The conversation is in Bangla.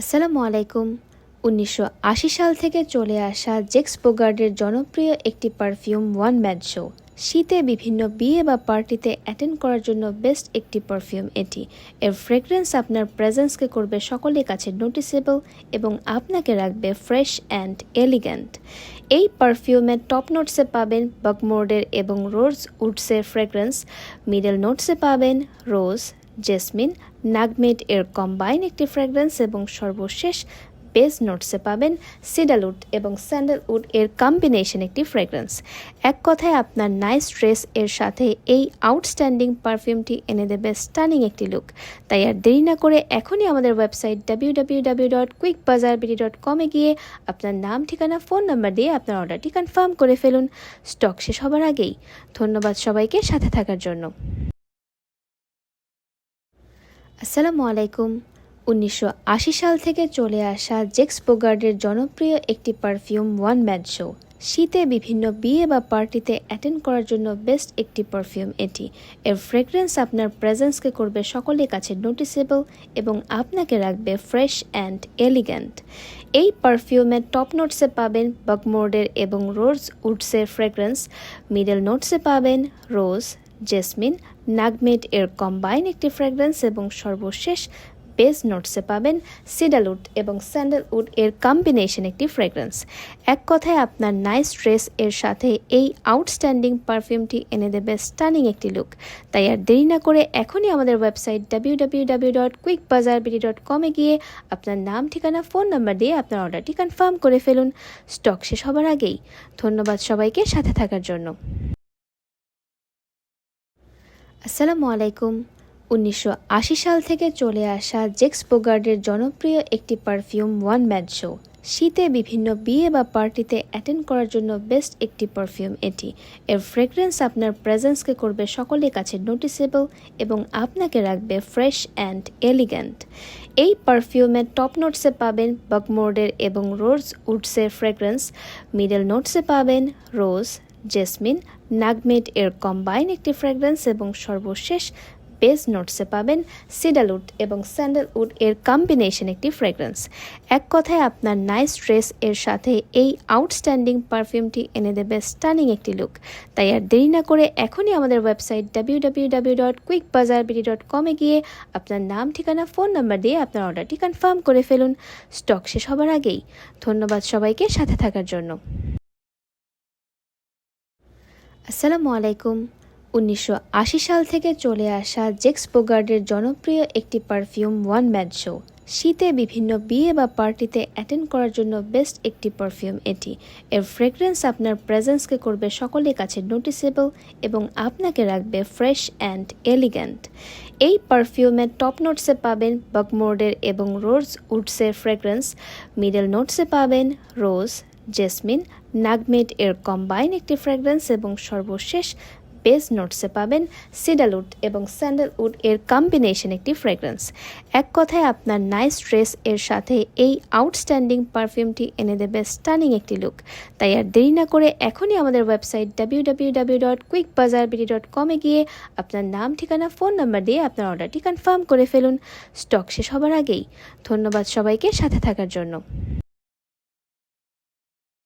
আসসালামু আলাইকুম। উনিশশো আশি সাল থেকে চলে আসা জেক্স বোগার্ডের জনপ্রিয় একটি পারফিউম ওয়ান ম্যাট শো। শীতে বিভিন্ন বিয়ে বা পার্টিতে অ্যাটেন্ড করার জন্য বেস্ট একটি পারফিউম এটি। এর ফ্রেগরেন্স আপনার প্রেজেন্সকে করবে সকলের কাছে নোটিসেবল এবং আপনাকে রাখবে ফ্রেশ অ্যান্ড এলিগ্যান্ট। এই পারফিউমের টপ নোটসে পাবেন বকমোর্ডের এবং রোজ উডসের ফ্রেগরেন্স, মিডল নোটসে পাবেন রোজ জেসমিন নাগমেড এর কম্বাইন একটি ফ্র্যাগ্রেন্স এবং সর্বশেষ বেস নোটসে পাবেন সিডালউড এবং স্যান্ডেলউড এর কম্বিনেশন একটি ফ্র্যাগ্রেন্স এক কথায় আপনার নাইস ড্রেস এর সাথে এই আউটস্ট্যান্ডিং পারফিউমটি এনে দেবে স্টানিং একটি লুক তাই আর দেরি না করে এখনই আমাদের website W W dot quick bazaar dot কমে গিয়ে আপনার নাম, ঠিকানা ফোন নাম্বার দিয়ে আপনার অর্ডারটি কনফার্ম করে ফেলুন। স্টক শেষ হবার আগেই। ধন্যবাদ সবাইকে, সাথে থাকার জন্য। আসসালামু আলাইকুম। উনিশশো আশি সাল থেকে চলে আসা জেক্স বোগার্ডের জনপ্রিয় একটি পারফিউম ওয়ান ম্যাট শো। শীতে বিভিন্ন বিয়ে বা পার্টিতে অ্যাটেন্ড করার জন্য বেস্ট একটি পারফিউম এটি। এর ফ্রেগরেন্স আপনার প্রেজেন্সকে করবে সকলের কাছে নোটিসেবল এবং আপনাকে রাখবে ফ্রেশ অ্যান্ড এলিগ্যান্ট। এই পারফিউমের টপ নোটসে পাবেন বকমোর্ডের এবং রোজ উডসের ফ্রেগরেন্স, মিডল নোটসে পাবেন রোজ জেসমিন নাগমেড এর কম্বাইন একটি ফ্র্যাগ্রেন্স এবং সর্বশেষ বেস নোটসে পাবেন সিডালউড এবং স্যান্ডেলউড এর কম্বিনেশন একটি ফ্র্যাগ্রেন্স এক কথায় আপনার নাইস ড্রেস এর সাথে এই আউটস্ট্যান্ডিং পারফিউমটি এনে দেবে স্টানিং একটি লুক তাই আর দেরি না করে এখনই আমাদের website W W dot quick bazaar BD dot কমে গিয়ে আপনার নাম, ঠিকানা ফোন নাম্বার দিয়ে আপনার অর্ডারটি কনফার্ম করে ফেলুন। স্টক শেষ হবার আগেই। ধন্যবাদ সবাইকে, সাথে থাকার জন্য। আসসালামু আলাইকুম। উনিশশো আশি সাল থেকে চলে আসা জেক্স বোগার্ডের জনপ্রিয় একটি পারফিউম ওয়ান ম্যাট শো। শীতে বিভিন্ন বিয়ে বা পার্টিতে অ্যাটেন্ড করার জন্য বেস্ট একটি পারফিউম এটি। এর ফ্রেগরেন্স আপনার প্রেজেন্সকে করবে সকলের কাছে নোটিসেবল এবং আপনাকে রাখবে ফ্রেশ অ্যান্ড এলিগ্যান্ট। এই পারফিউমের টপ নোটসে পাবেন বকমোর্ডের এবং রোজ উডসের ফ্রেগরেন্স। মিডল নোটসে পাবেন রোজ জেসমিন নাগমেড এর কম্বাইন একটি ফ্র্যাগ্রেন্স এবং সর্বশেষ বেস নোটসে পাবেন সিডালউড এবং স্যান্ডেলউড এর কম্বিনেশন একটি ফ্র্যাগ্রেন্স এক কথায় আপনার নাইস ড্রেস এর সাথে এই আউটস্ট্যান্ডিং পারফিউমটি এনে দেবে স্টানিং একটি লুক তাই আর দেরি না করে এখনই আমাদের website W W dot quick bazaar কমে গিয়ে আপনার নাম, ঠিকানা ফোন নাম্বার দিয়ে আপনার অর্ডারটি কনফার্ম করে ফেলুন। স্টক শেষ হবার আগেই। ধন্যবাদ সবাইকে, সাথে থাকার জন্য। আসসালামু আলাইকুম। উনিশশো আশি সাল থেকে চলে আসা জেক্স বোগার্ডের জনপ্রিয় একটি পারফিউম ওয়ান ম্যাট শো। শীতে বিভিন্ন বিয়ে বা পার্টিতে অ্যাটেন্ড করার জন্য বেস্ট একটি পারফিউম এটি। এর ফ্রেগরেন্স আপনার প্রেজেন্সকে করবে সকলের কাছে নোটিসেবল এবং আপনাকে রাখবে ফ্রেশ অ্যান্ড এলিগ্যান্ট। এই পারফিউমের টপ নোটসে পাবেন বকমোর্ডের এবং রোজ উডসের ফ্রেগরেন্স, মিডল নোটসে পাবেন রোজ জেসমিন নাগমেড এর কম্বাইন একটি ফ্র্যাগ্রেন্স এবং সর্বশেষ বেস নোটসে পাবেন সিডালউড এবং স্যান্ডেলউড এর কম্বিনেশন একটি ফ্র্যাগ্রেন্স এক কথায় আপনার নাইস ড্রেস এর সাথে এই আউটস্ট্যান্ডিং পারফিউমটি এনে দেবে স্টানিং একটি লুক তাই আর দেরি না করে এখনই আমাদের website W W dot quick bazaar dot কমে গিয়ে আপনার নাম, ঠিকানা ফোন নাম্বার দিয়ে আপনার অর্ডারটি কনফার্ম করে ফেলুন। স্টক শেষ হবার আগেই। ধন্যবাদ সবাইকে, সাথে থাকার জন্য।